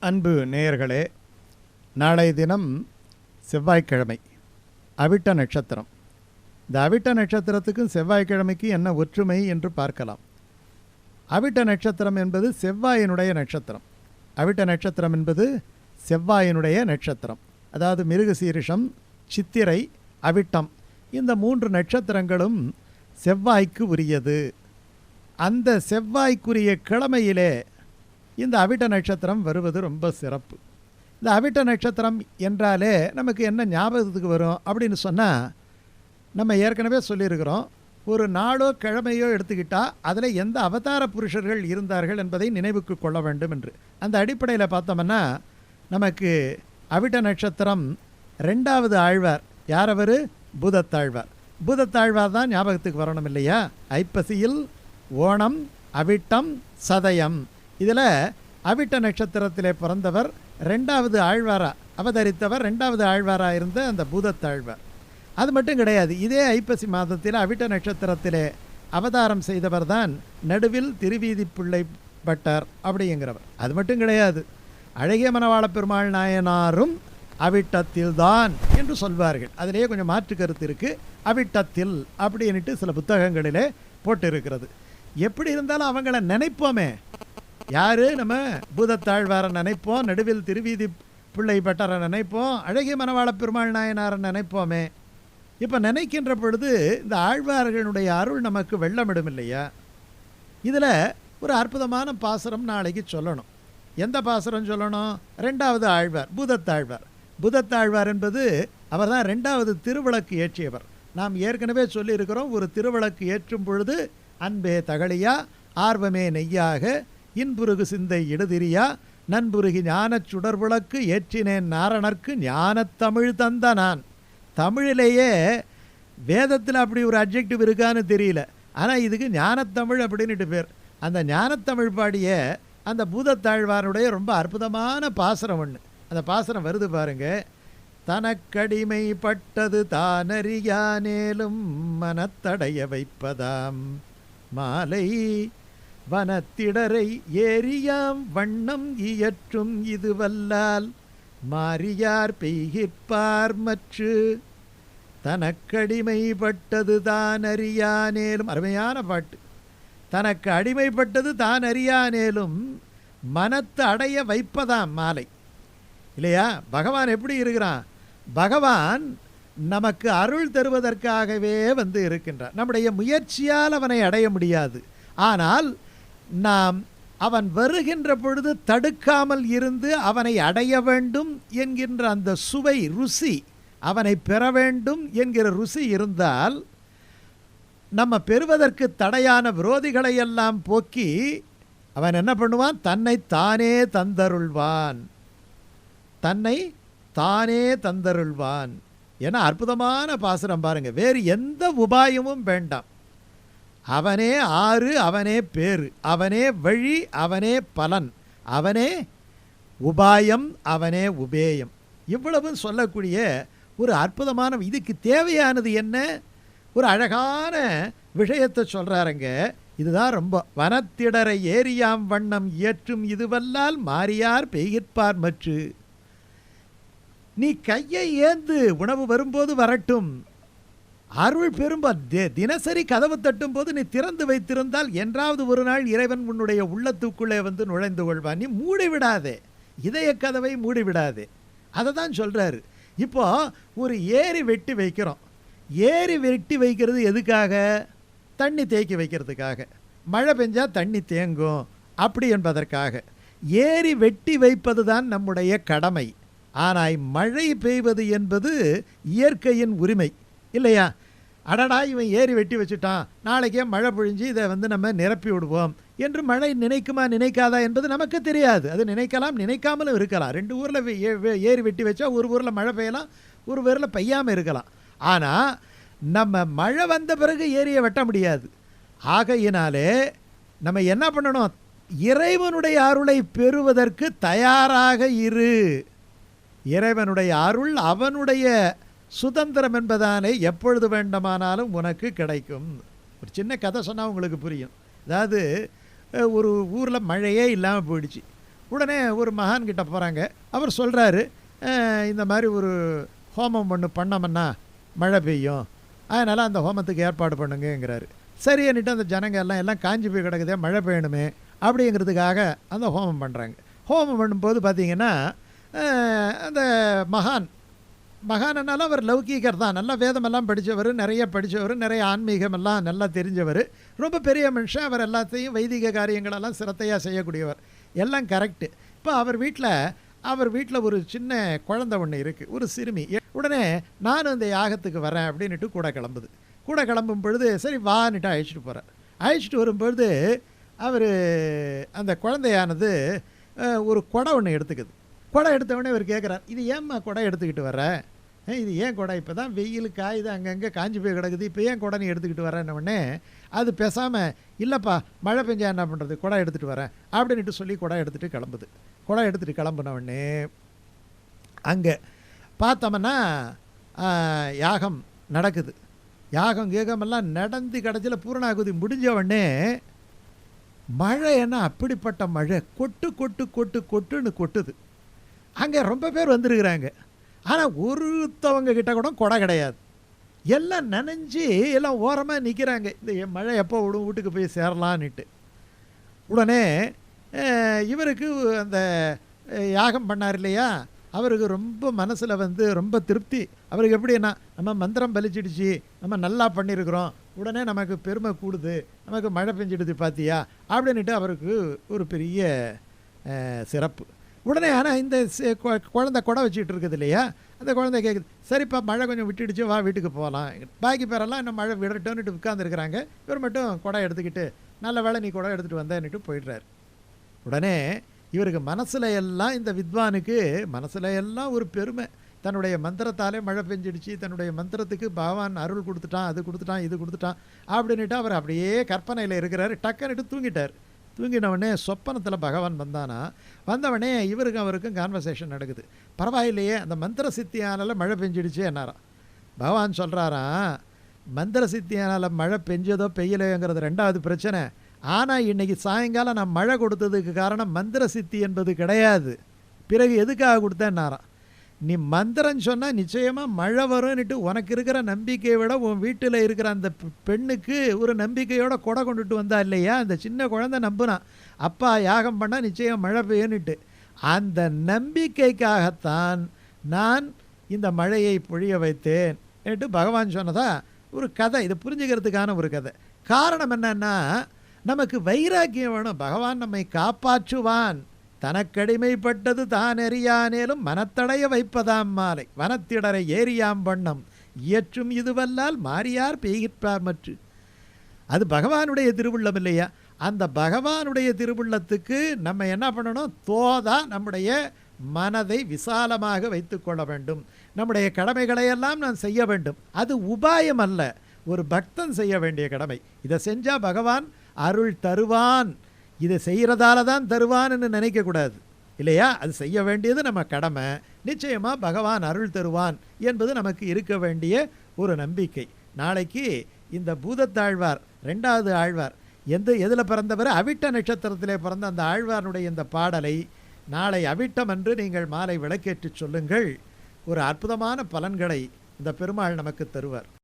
அன்பு நேயர்களே நாளை தினம் செவ்வாய்க்கிழமை அவிட்ட நட்சத்திரம். இந்த அவிட்ட நட்சத்திரத்துக்கும் செவ்வாய்க்கிழமைக்கு என்ன ஒற்றுமை என்று பார்க்கலாம். அவிட்ட நட்சத்திரம் என்பது செவ்வாயினுடைய நட்சத்திரம். அவிட்ட நட்சத்திரம் என்பது செவ்வாயினுடைய நட்சத்திரம். அதாவது மிருகசீரிஷம் சித்திரை அவிட்டம். இந்த மூன்று நட்சத்திரங்களும் செவ்வாய்க்கு உரியது. அந்த செவ்வாய்க்குரிய கிழமையிலே இந்த அவிட்ட நட்சத்திரம் வருவது ரொம்ப சிறப்பு. இந்த அவிட்ட நட்சத்திரம் என்றாலே நமக்கு என்ன ஞாபகத்துக்கு வரும் அப்படின்னு சொன்னால் நம்ம ஏற்கனவே சொல்லியிருக்கிறோம் ஒரு நாளோ கிழமையோ எடுத்துக்கிட்டால் அதில் எந்த அவதார புருஷர்கள் இருந்தார்கள் என்பதை நினைவுக்கு கொள்ள வேண்டும் என்று. அந்த அடிப்படையில் பார்த்தோம்னா நமக்கு அவிட்ட நட்சத்திரம் ரெண்டாவது ஆழ்வார். யார் அவர்? பூதத்தாழ்வார். பூதத்தாழ்வார் தான் ஞாபகத்துக்கு வரணும் இல்லையா? ஐப்பசியில் ஓணம் அவிட்டம் சதயம். இதில் அவிட்ட நட்சத்திரத்திலே பிறந்தவர் ரெண்டாவது ஆழ்வாரா அவதரித்தவர் ரெண்டாவது ஆழ்வாரா இருந்த அந்த பூதத்தாழ்வார். அது மட்டும் கிடையாது இதே ஐப்பசி மாதத்தில் அவிட்ட நட்சத்திரத்திலே அவதாரம் செய்தவர் தான் நடுவில் திருவீதி பிள்ளை பட்டார் அப்படிங்கிறவர். அது மட்டும் கிடையாது அழகிய மனவாள பெருமாள் நாயனாரும் அவிட்டத்தில்தான் என்று சொல்வார்கள். அதிலேயே கொஞ்சம் மாற்று கருத்து இருக்குது அவிட்டத்தில் அப்படின்ட்டு சில புத்தகங்களிலே போட்டிருக்கிறது. எப்படி இருந்தாலும் அவங்கள நினைப்போமே. யாரு நம்ம? பூதத்தாழ்வாரை நினைப்போம் நடுவில் திருவீதி பிள்ளை பட்டரை நினைப்போம் அழகிய மனவாள பெருமாள் நாயனாரை நினைப்போமே. இப்போ நினைக்கின்ற பொழுது இந்த ஆழ்வார்களுடைய அருள் நமக்கு வெள்ளமிடும் இல்லையா? இதில் ஒரு அற்புதமான பாசுரம் நாளைக்கு சொல்லணும். எந்த பாசுரம் சொல்லணும்? ரெண்டாவது ஆழ்வார் பூதத்தாழ்வார். பூதத்தாழ்வார் என்பது அவர் தான் ரெண்டாவது திருவிளக்கு ஏற்றியவர். நாம் ஏற்கனவே சொல்லியிருக்கிறோம் ஒரு திருவிளக்கு ஏற்றும் பொழுது அன்பே தகழியா ஆர்வமே நெய்யாக இன்புருகு சிந்தை இடுதிரியா நண்புருகி ஞானச் சுடர்விளக்கு ஏற்றினேன் நாரணர்க்கு ஞானத்தமிழ் தந்த நான் தமிழிலேயே வேதத்தில் அப்படி ஒரு அப்ஜெக்டிவ் இருக்கான்னு தெரியல. ஆனால் இதுக்கு ஞானத்தமிழ் அப்படின்னுட்டு பேர். அந்த ஞானத்தமிழ் பாடிய அந்த பூதத்தாழ்வாருடைய ரொம்ப அற்புதமான பாசனம் ஒன்று அந்த பாசனம் வருது பாருங்க. தனக்கடிமைப்பட்டது தானறியானேலும் மனத்தடைய வைப்பதாம். மாலை வனத்திடரை ஏரியாம் வண்ணம் இயற்றும் இதுவல்லால் மாரியார் மாறியார் பெய்கிற்பார் மற்று. தனக்கடிமைப்பட்டது தான் அறியானேலும் அருமையான பாட்டு. தனக்கு அடிமைப்பட்டது தான் அறியானேலும் மனத்து அடைய வைப்பதாம் மாலை. இல்லையா? பகவான் எப்படி இருக்கிறான்? பகவான் நமக்கு அருள் தருவதற்காகவே வந்து இருக்கின்றான் நம்முடைய முயற்சியால் அவனை அடைய முடியாது. ஆனால் நாம் அவன் வருகின்ற பொழுது தடுக்காமல் இருந்து அவனை அடைய வேண்டும் என்கின்ற அந்த சுவை ருசி அவனை பெற வேண்டும் என்கிற ருசி இருந்தால் நம்ம பெறுவதற்கு தடையான விரோதிகளை எல்லாம் போக்கி அவன் என்ன பண்ணுவான்? தன்னை தானே தந்தருள்வான். தன்னை தானே தந்தருள்வான். என அற்புதமான பாசுரம் பாருங்கள் வேறு எந்த உபாயமும் வேண்டாம். அவனே ஆறு அவனே பேர் அவனே வழி அவனே பலன். அவனே உபாயம் அவனே உபேயம். இவ்வளவும் சொல்லக்கூடிய ஒரு அற்புதமான இதுக்கு தேவையானது என்ன? ஒரு அழகான விஷயத்தை சொல்கிறாருங்க இதுதான் ரொம்ப வனத்திடரை ஏரியாம் வண்ணம் இயற்றும் இதுவல்லால் மாறியார் பெய்கிற்பார் மற்று. நீ கையை ஏந்து உணவு வரும்போது வரட்டும். அருள் பெரும்ப தி- தினசரி கதவு தட்டும் போது நீ திறந்து வைத்திருந்தால் என்றாவது ஒரு நாள் இறைவன் உன்னுடைய உள்ளத்துக்குள்ளே வந்து நுழைந்து கொள்வான். நீ மூடி விடாதே. இதய கதவை மூடி விடாதே. அதை தான் சொல்கிறாரு இப்போ ஒரு ஏரி வெட்டி வைக்கிறோம். ஏரி வெட்டி வைக்கிறது எதுக்காக? தண்ணி தேக்கி வைக்கிறதுக்காக. மழை பெஞ்சால் தண்ணி தேங்கும். அப்படி என்பதற்காக. ஏரி வெட்டி வைப்பது தான் நம்முடைய கடமை. ஆனால் மழை பெய்வது என்பது இயற்கையின் உரிமை. இல்லையா? அடடா இவன் ஏறி வெட்டி வச்சுட்டான். நாளைக்கே மழை பொழிஞ்சு இதை வந்து நம்ம நிரப்பி விடுவோம். என்று மழை நினைக்குமா நினைக்காதா என்பது நமக்கு தெரியாது. அது நினைக்கலாம் நினைக்காமலும் இருக்கலாம். ரெண்டு ஊரில் ஏறி வெட்டி வச்சா ஒரு ஊரில் மழை பெய்யலாம் ஒரு ஊரில் பெய்யாமல் இருக்கலாம். ஆனால் நம்ம மழை வந்த பிறகு ஏரியை வெட்ட முடியாது. ஆகையினாலே நம்ம என்ன பண்ணணும்? இறைவனுடைய அருளை பெறுவதற்கு தயாராக இரு. இறைவனுடைய அருள் அவனுடைய சுதந்திரம் என்பதானே எப்பொழுது வேண்டுமானாலும் உனக்கு கிடைக்கும். ஒரு சின்ன கதை சொன்னால் உங்களுக்கு புரியும். அதாவது ஒரு ஊரில் மழையே இல்லாமல் போயிடுச்சு. உடனே ஒரு மகான் கிட்ட போகிறாங்க அவர் சொல்கிறாரு இந்த மாதிரி ஒரு ஹோமம் ஒன்று பண்ணோம்னா மழை பெய்யும். அதனால் அந்த ஹோமத்துக்கு ஏற்பாடு பண்ணுங்கங்கிறாரு. சரியானிட்டு அந்த ஜனங்க எல்லாம் எல்லாம் காஞ்சி போய் கிடக்குதே மழை பெய்யணுமே அப்படிங்கிறதுக்காக அந்த ஹோமம் பண்ணுறாங்க ஹோமம் பண்ணும்போது பார்த்திங்கன்னா அந்த மகான் மகானனால அவர் லௌகீகர் தான். நல்லா வேதமெல்லாம் படித்தவர் நிறைய படித்தவர் நிறைய ஆன்மீகமெல்லாம் நல்லா தெரிஞ்சவர். ரொம்ப பெரிய மனுஷன். அவர் எல்லாத்தையும் வைதிக காரியங்களெல்லாம் சிரத்தையாக செய்யக்கூடியவர். எல்லாம் கரெக்டு இப்போ அவர் வீட்டில் அவர் வீட்டில் ஒரு சின்ன குழந்தை ஒன்று இருக்குது ஒரு சிறுமி. உடனே நானும் இந்த யாகத்துக்கு வரேன் அப்படின்ட்டு கூட கிளம்புது. கூட கிளம்பும் பொழுது சரி வான்னுட்டு அழைச்சிட்டு போகிறார் அழைச்சிட்டு வரும்பொழுது அவர் அந்த குழந்தையானது ஒரு குடை ஒன்று எடுத்துக்குது. குடை எடுத்தவொடனே இவர் கேட்குறார் இது ஏம்மா குடை எடுத்துக்கிட்டு வர இது ஏன் குடை? இப்போ தான் வெயில் காயுது அங்கங்கே காஞ்சி போய் கிடக்குது. இப்போ ஏன் குடை நீ எடுத்துக்கிட்டு வரேன்ன உடனே அது பேசாமல் இல்லைப்பா மழை பெஞ்சா என்ன பண்ணுறது குடை எடுத்துகிட்டு வரேன். அப்படின்ட்டு சொல்லி குடை எடுத்துகிட்டு கிளம்புது. குடை எடுத்துகிட்டு கிளம்புனவுடனே அங்கே பார்த்தோம்னா யாகம் நடக்குது. யாகம் கீகமெல்லாம் நடந்து கடைசியில் பூரணாகுதி முடிஞ்ச உடனே மழை என்ன அப்படிப்பட்ட மழை. கொட்டு கொட்டு கொட்டு கொட்டுன்னு கொட்டுது. அங்கே ரொம்ப பேர் வந்துருக்கிறாங்க. ஆனால் ஒருத்தவங்க கிட்ட கூட கொடை கிடையாது. எல்லாம் நனைஞ்சு எல்லாம் ஓரமாக நிற்கிறாங்க இந்த மழை எப்போ விடும்? வீட்டுக்கு போய் சேரலான்னுட்டு உடனே இவருக்கு அந்த யாகம் பண்ணார் இல்லையா? அவருக்கு ரொம்ப மனசில் வந்து ரொம்ப திருப்தி. அவருக்கு எப்படின்னா நம்ம மந்திரம் பலிச்சிடுச்சு. நம்ம நல்லா பண்ணியிருக்கிறோம் உடனே நமக்கு பெருமை கூடுது. நமக்கு மழை பெஞ்சிடுது பார்த்தியா அப்படின்னுட்டு அவருக்கு ஒரு பெரிய சிறப்பு. உடனே ஆனால் இந்த கொ- குழந்தை குடை வச்சுட்டு இருக்குது இல்லையா? அந்த குழந்தை கேட்குது சரிப்பா மழை கொஞ்சம் விட்டுடுச்சு வா வீட்டுக்கு போகலாம் பாக்கி பேரெல்லாம் இன்னும் மழை விடட்டோன்னுட்டு உட்காந்துருக்குறாங்க இவர் மட்டும் குடை எடுத்துக்கிட்டு நல்ல வேலை நீ குடை எடுத்துகிட்டு வந்தேன்னுட்டு போயிடுறாரு. உடனே இவருக்கு மனசுல எல்லாம் இந்த வித்வானுக்கு மனசுல எல்லாம் ஒரு பெருமை. தன்னுடைய மந்திரத்தாலே மழை பெஞ்சிடுச்சு தன்னுடைய மந்திரத்துக்கு பகவான் அருள் கொடுத்துட்டான் அது கொடுத்துட்டான் இது கொடுத்துட்டான் அப்படின்னுட்டு அவர் அப்படியே கற்பனையில் இருக்கிறாரு. டக்குன்னுட்டு தூங்கிட்டார். தூங்கினவனே சொப்பனத்தில் பகவான் வந்தானா வந்தவனே இவருக்கும் அவருக்கும் கான்வர்சேஷன் நடக்குது. பரவாயில்லையே அந்த மந்திர சித்தியானால் மழை பெஞ்சிடுச்சு என்னாராம். பகவான் சொல்கிறாராம் மந்திர சித்தியானால் மழை பெஞ்சதோ பெய்யலையோங்கிறது ரெண்டாவது பிரச்சனை. ஆனால் இன்றைக்கி சாயங்காலம் நான் மழை கொடுத்ததுக்கு காரணம் மந்திர சித்தி என்பது கிடையாது. பிறகு எதுக்காக கொடுத்தேன்னாராம்? நீ மந்திரம் சொன்னால் நிச்சயமாக மழை வரும்னுட்டு உனக்கு இருக்கிற நம்பிக்கையை விட உன் வீட்டில் இருக்கிற அந்த பெண்ணுக்கு ஒரு நம்பிக்கையோட கொடை கொண்டுட்டு வந்தா இல்லையா? அந்த சின்ன குழந்தை நம்புனான் அப்பா யாகம் பண்ணால் நிச்சயம் மழை பெய்யுன்னுட்டு அந்த நம்பிக்கைக்காகத்தான் நான் இந்த மழையை பொழிய வைத்தேன். என்று பகவான் சொன்னதா ஒரு கதை. இதை புரிஞ்சுக்கிறதுக்கான ஒரு கதை. காரணம் என்னென்னா நமக்கு வைராக்கியம் வேணும். பகவான் நம்மை காப்பாற்றுவான். தனக்கடிமைப்பட்டது தான் எறியானேலும் மனத்தடைய வைப்பதாம் மாலை. வனத்திடரை ஏரியாம் வண்ணம். இயற்றும் இதுவல்லால் மாறியார் பெய்கிற்பார் மற்று. அது பகவானுடைய திருவுள்ளம் இல்லையா? அந்த பகவானுடைய திருவுள்ளத்துக்கு நம்ம என்ன பண்ணணும்? தோதா நம்முடைய மனதை விசாலமாக வைத்துக்கொள்ள வேண்டும். நம்முடைய கடமைகளையெல்லாம் நான் செய்ய வேண்டும். அது உபாயம் அல்ல. ஒரு பக்தன் செய்ய வேண்டிய கடமை. இதை செஞ்சால் பகவான் அருள் தருவான். இதை செய்கிறதால தான் தருவான்னு நினைக்கக்கூடாது இல்லையா? அது செய்ய வேண்டியது நம்ம கடமை. நிச்சயமாக பகவான் அருள் தருவான் என்பது நமக்கு இருக்க வேண்டிய ஒரு நம்பிக்கை. நாளைக்கு இந்த பூதத்தாழ்வார் ரெண்டாவது ஆழ்வார் எந்த எதில் பிறந்தவர்? அவிட்ட நட்சத்திரத்திலே பிறந்த அந்த ஆழ்வாருடைய இந்த பாடலை நாளை அவிட்டம் என்று நீங்கள் மாலை விளக்கேற்றி சொல்லுங்கள். ஒரு அற்புதமான பலன்களை இந்த பெருமாள் நமக்கு தருவார்.